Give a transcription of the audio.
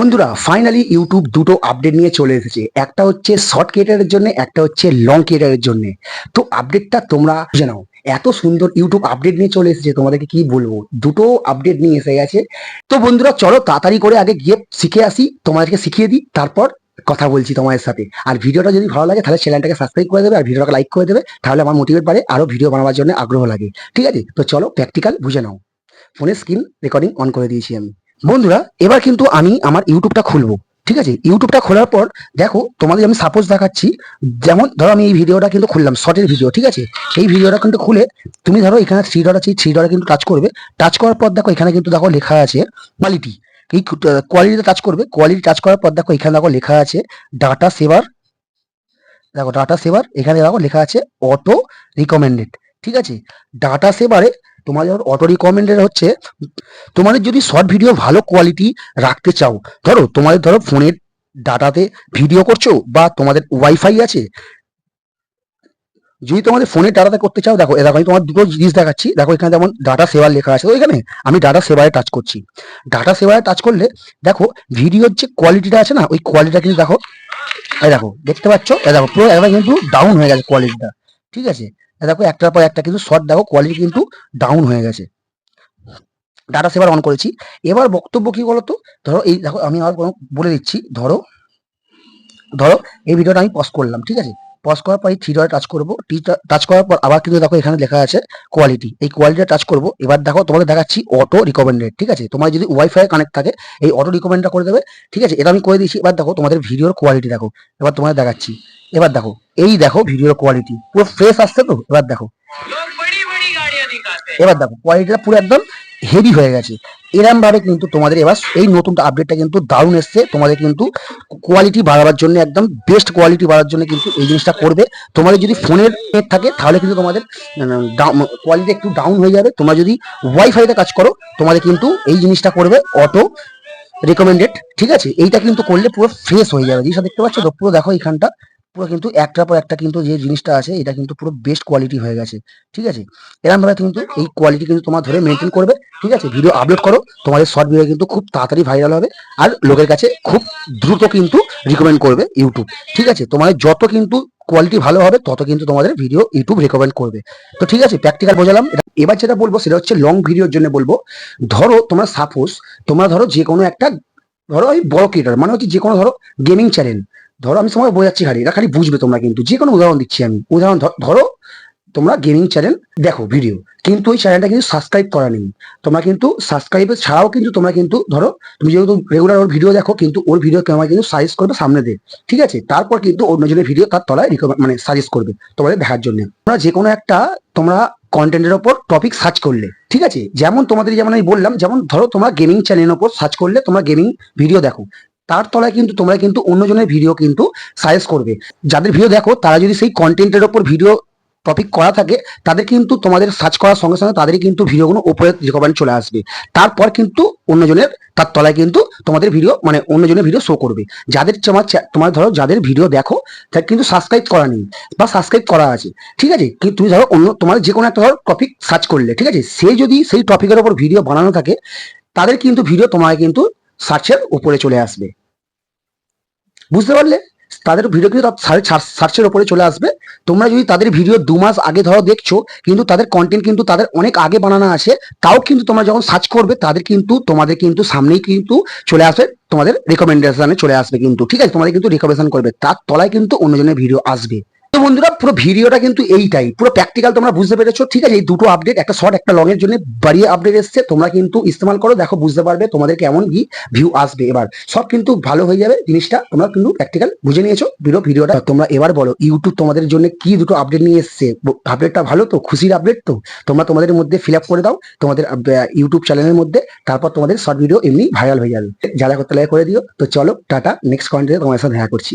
বন্ধুরা finally YouTube দুটো update নিয়ে চলে এসেছে। একটা হচ্ছে শর্ট ক্রিয়েটারের জন্য, একটা হচ্ছে লং ক্রিয়েটারের জন্য। তো আপডেটটা তোমরা বুঝে নাও। এত সুন্দর ইউটিউব আপডেট নিয়ে চলে এসেছে, তোমাদেরকে কি বলব? দুটো আপডেট নিয়ে এসে গেছে। তো বন্ধুরা, চলো তাড়াতাড়ি করে আগে গিয়ে শিখে আসি, তোমাদেরকে শিখিয়ে দিই, তারপর কথা বলছি তোমাদের সাথে। আর ভিডিওটা যদি ভালো লাগে, তাহলে চ্যানেলটাকে সাবস্ক্রাইব করে দেবে, আর ভিডিওটাকে লাইক করে দেবে, তাহলে আমার মোটিভেট পারে আরও ভিডিও বানাবার জন্য আগ্রহ লাগে। ঠিক আছে? তো চলো প্র্যাকটিক্যাল বুঝে নাও। ফোনের স্ক্রিন রেকর্ডিং অন করে দিয়েছি আমি। বন্ধুরা, এবার কিন্তু আমি আমার ইউটিউবটা খুলবো, ঠিক আছে? ইউটিউবটা খোলার পর দেখো, তোমাদের আমি সাপোজ দেখাচ্ছি, যেমন ধরো আমি এই ভিডিওটা কিন্তু খুললাম শর্টের ভিডিও ঠিক আছে? এই ভিডিওটা কিন্তু খুলে তুমি ধরো এখানে থ্রি ডট আছে থ্রি ডটে কিন্তু টাচ করবে। টাচ করার পর দেখো, এখানে কিন্তু দেখো লেখা আছে কোয়ালিটি এই কোয়ালিটিতে টাচ করবে। কোয়ালিটি টাচ করার পর দেখো, এখানে দেখো লেখা আছে ডাটা সেভার দেখো ডাটা সেভার এখানে দেখো লেখা আছে অটো রিকমেন্ডেড ঠিক আছে? ডাটা সেভারে তোমাদের অটো রিকমেন্ডেড হচ্ছে, তোমাদের যদি শর্ট ভিডিও ভালো কোয়ালিটি রাখতে চাও, ধরো তোমাদের ধরো ফোনের ডাটাতে ভিডিও করছ বা তোমাদের ওয়াইফাই আছে, যদি তোমাদের ফোনের ডাটাতে করতে চাও, দেখো দেখো আমি তোমার দুটো জিনিস দেখাচ্ছি, দেখো এখানে যেমন ডাটা সেভার লেখা আছে, তো এখানে আমি ডাটা সেভারে টাচ করছি। ডাটা সেভারে টাচ করলে, দেখো ভিডিওর যে কোয়ালিটিটা আছে না, ওই কোয়ালিটিটা কিন্তু দেখো দেখো, দেখতে পাচ্ছ? দেখো, পুরো একবার কিন্তু ডাউন হয়ে গেছে কোয়ালিটিটা ঠিক আছে? দেখো একটার পর একটা কিন্তু শর্ট দেখো কোয়ালিটি কিন্তু ডাউন হয়ে গেছে। ডাটা সেভার অন করেছি। এবার বক্তব্য কি বলতো? ধরো এই দেখো আমি আবার বলে দিচ্ছি, ধরো ধরো এই ভিডিওটা আমি পজ করলাম, ঠিক আছে? পজ করার পর এই থ্রি টাচ করব। টাচ করার পর আবার কিন্তু দেখো এখানে লেখা আছে কোয়ালিটি এই কোয়ালিটিটা টাচ করব। এবার দেখো তোমাদের দেখাচ্ছি অটো রিকমেন্ডেড ঠিক আছে? তোমার যদি ওয়াইফাই কানেক্ট থাকে এই অটো রিকমেন্ডটা করে দেবে ঠিক আছে? এটা আমি করে দিয়েছি। এবার দেখো তোমাদের ভিডিওর কোয়ালিটি দেখো। এবার তোমাদের দেখাচ্ছি। এবার দেখো এই দেখো ভিডিওর কোয়ালিটি পুরো ফ্রেশ আসছে তো? এবার দেখো। এবার দেখো কোয়ালিটিটা পুরো একদম হেভি হয়ে গেছে। এরম ভাবে কিন্তু তোমাদের এবার এই নতুন আপডেটটা কিন্তু দারুণ এসছে। তোমাদের কিন্তু কোয়ালিটি বাড়াবার জন্য, একদম বেস্ট কোয়ালিটি বাড়ার জন্য কিন্তু এই জিনিসটা করবে। তোমাদের যদি ফোনের নেট থাকে, তাহলে কিন্তু তোমাদের কোয়ালিটি একটু ডাউন হয়ে যাবে। তোমরা যদি ওয়াইফাইতে কাজ করো, তোমাদের কিন্তু এই জিনিসটা করবে অটো রেকমেন্ডেড ঠিক আছে? এইটা কিন্তু করলে পুরো ফ্রেশ হয়ে যাবে। জিনিসটা দেখতে পাচ্ছ? তো পুরো দেখো এইখানটা পুরো কিন্তু একটার পর একটা কিন্তু যে জিনিসটা আছে, এটা কিন্তু পুরো বেস্ট কোয়ালিটি হয়ে গেছে, ঠিক আছে? এরকম ভাবে কিন্তু এই কোয়ালিটি কিন্তু তোমার ধরে মেনটেন করবে, ঠিক আছে? ভিডিও আপলোড করো, তোমাদের শর্ট ভিডিও কিন্তু খুব তাড়াতাড়ি ভাইরাল হবে আর লোকের কাছে খুব দ্রুত কিন্তু রিকমেন্ড করবে ইউটিউব ঠিক আছে? তোমাদের যত কিন্তু কোয়ালিটি ভালো হবে, তত কিন্তু তোমাদের ভিডিও ইউটিউব রেকমেন্ড করবে। তো ঠিক আছে প্র্যাকটিক্যাল বোঝালাম। এবার যেটা বলব, সেটা হচ্ছে লং ভিডিওর জন্য বলব। ধরো, তোমরা সাপোজ তোমরা ধরো যে কোনো একটা, ধরো ওই বড় ক্রিয়েটার মানে হচ্ছে যে কোনো ধরো গেমিং চ্যানেল ধরো আমি তোমাকে বোঝাচ্ছি খালি, এটা খালি বুঝবে তোমরা কিন্তু। যে কোনো উদাহরণ দিচ্ছি আমি। উদাহরণ ধরো তোমরা গেমিং চ্যানেল দেখো ভিডিও কিন্তু ওই চ্যানেলটা কিন্তু সাবস্ক্রাইব করা নেই। তোমরা কিন্তু সাবস্ক্রাইব ছাড়াও কিন্তু তোমরা কিন্তু ধরো, তুমি যেহেতু রেগুলার ওর ভিডিও দেখো, কিন্তু ওর ভিডিও তোমরা কিন্তু সাজেস্ট করবে সামনে দিয়ে। ঠিক আছে? তারপর কিন্তু অন্য অন্যজনের ভিডিও তার তলায় মানে সাজেস্ট করবে তোমাদের দেখার জন্য। তোমরা যে কোনো একটা তোমরা কন্টেন্টের ওপর টপিক সার্চ করলে। ঠিক আছে? যেমন তোমাদের যেমন আমি বললাম, যেমন ধরো তোমরা গেমিং চ্যানেলের ওপর সার্চ করলে তোমরা গেমিং ভিডিও দেখো। তার তলায় কিন্তু তোমরা কিন্তু অন্যজনের ভিডিও কিন্তু সাজেস্ট করবে। যাদের ভিডিও দেখো, তারা যদি সেই কন্টেন্টের ওপর ভিডিও টপিক করা থাকে, তাদের কিন্তু তোমাদের সার্চ করার সঙ্গে সঙ্গে তাদেরই কিন্তু ভিডিওগুলো উপরে রিকমেন্ড চলে আসবে। তারপর কিন্তু অন্যজনের, তার তলায় কিন্তু তোমাদের ভিডিও মানে অন্যজনের ভিডিও শো করবে। যাদের তোমার তোমার ধরো যাদের ভিডিও দেখো, তার কিন্তু সাবস্ক্রাইব করা নেই, বা সাবস্ক্রাইব করা আছে। ঠিক আছে? কিন্তু তুমি ধরো অন্য, তোমার যে কোনো একটা ধরো টপিক সার্চ করলে, ঠিক আছে? সে যদি সেই টপিকের ওপর ভিডিও বানানো থাকে, তাদের কিন্তু ভিডিও তোমার কিন্তু সার্চের উপরে চলে আসবে। বুঝতে পারলে? তাদের ভিডিও কিন্তু সার্চের ওপরে চলে আসবে। তোমরা যদি তাদের ভিডিও দু মাস আগে ধরো দেখছ, কিন্তু তাদের কন্টেন্ট কিন্তু তাদের অনেক আগে বানানো আছে, তাও কিন্তু তোমরা যখন সার্চ করবে, তাদের কিন্তু, তোমাদের কিন্তু সামনেই কিন্তু চলে আসবে, তোমাদের রেকমেন্ডেশনে চলে আসবে কিন্তু, ঠিক আছে? তোমাদের কিন্তু রেকমেন্ডেশন করবে, তার তলায় কিন্তু অন্যজনের ভিডিও আসবে। তো বন্ধুরা, পুরো ভিডিওটা কিন্তু এইটাই। পুরো প্র্যাকটিক্যাল তোমরা বুঝতে পেরেছ। ঠিক আছে, এই দুটো আপডেট একটা শর্ট একটা লং এর জন্য বাড়িয়ে আপডেট এসছে। তোমরা কিন্তু ইস্তেমাল করো, দেখো বুঝতে পারবে তোমাদের কেমন কি ভিউ আসবে এবার। সব কিন্তু ভালো হয়ে যাবে জিনিসটা, তোমরা কিন্তু প্র্যাকটিক্যাল বুঝে নিয়েছো ভিডিও ভিডিওটা। তোমরা এবার বলো ইউটিউব তোমাদের জন্য কি দুটো আপডেট নিয়ে এসছে? আপডেটটা ভালো তো? খুশির আপডেট তো? তোমরা তোমাদের মধ্যে ফিল আপ করে দাও, তোমাদের ইউটিউব চ্যানেলের মধ্যে। তারপর তোমাদের শর্ট ভিডিও এমনি ভাইরাল হয়ে যাবে। যা যা করতে লাগে করে দিও। তো চলো, টাটা নেক্সট কন্টেন্টে তোমার সাথে দেখা করছি।